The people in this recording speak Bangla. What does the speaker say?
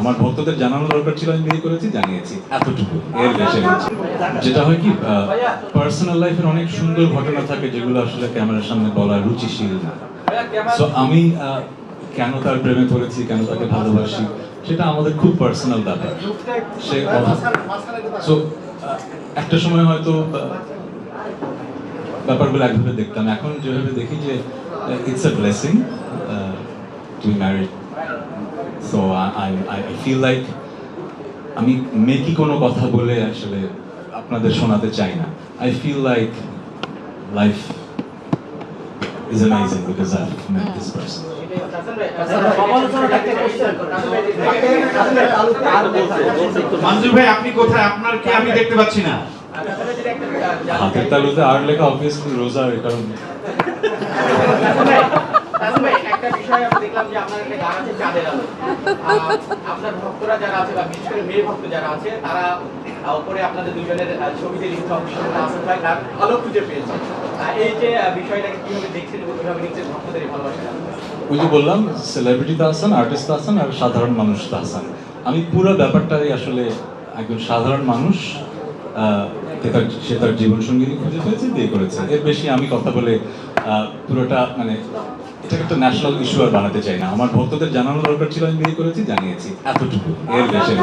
আমার ভক্তদের জানানো দরকার ছিল, আমি বিয়ে করেছি, জানিয়েছি এতটুকু এর বেশি। যেটা হয় কি পার্সোনাল লাইফের অনেক সুন্দর ঘটনা থাকে যেগুলো আসলে ক্যামেরার সামনে বলা রুচিশীল না। সো আমি কেন তার প্রেমে পড়েছি, কেন তাকে ভালোবাসি, সেটা আমাদের খুব পার্সোনাল ব্যাপার। সে সো একটা সময় হয়তো ব্যাপারগুলো একভাবে দেখতাম। এখন যেভাবে দেখি যে it's a blessing to married so I I feel like আমি মেকি কোনো কথা বলে আসলে আপনাদের শোনাতে চাই না। I feel like life is amazing because I met this person Manju ভাই আপনি কোথায়? আপনার কি আমি দেখতে পাচ্ছি না? হাতের তালুতে আর লেখা অবভিয়াসলি রোজা কারণে। বললাম সেলিব্রিটি তো আর্টিস্ট তো আর সাধারণ মানুষ তো আছেন। আমি পুরো ব্যাপারটাই আসলে একজন সাধারণ মানুষ সে তার জীবন সঙ্গী খুঁজে পেয়েছে, বিয়ে করেছে। এর বেশি আমি কথা বলে পুরোটা মানে এটাকে তো ন্যাশনাল ইস্যু আর বানাতে চাই না। আমার ভক্তদের জানানো দরকার ছিল, আমি বিয়ে করেছি, জানিয়েছি। এতটুকু। এর বেশি।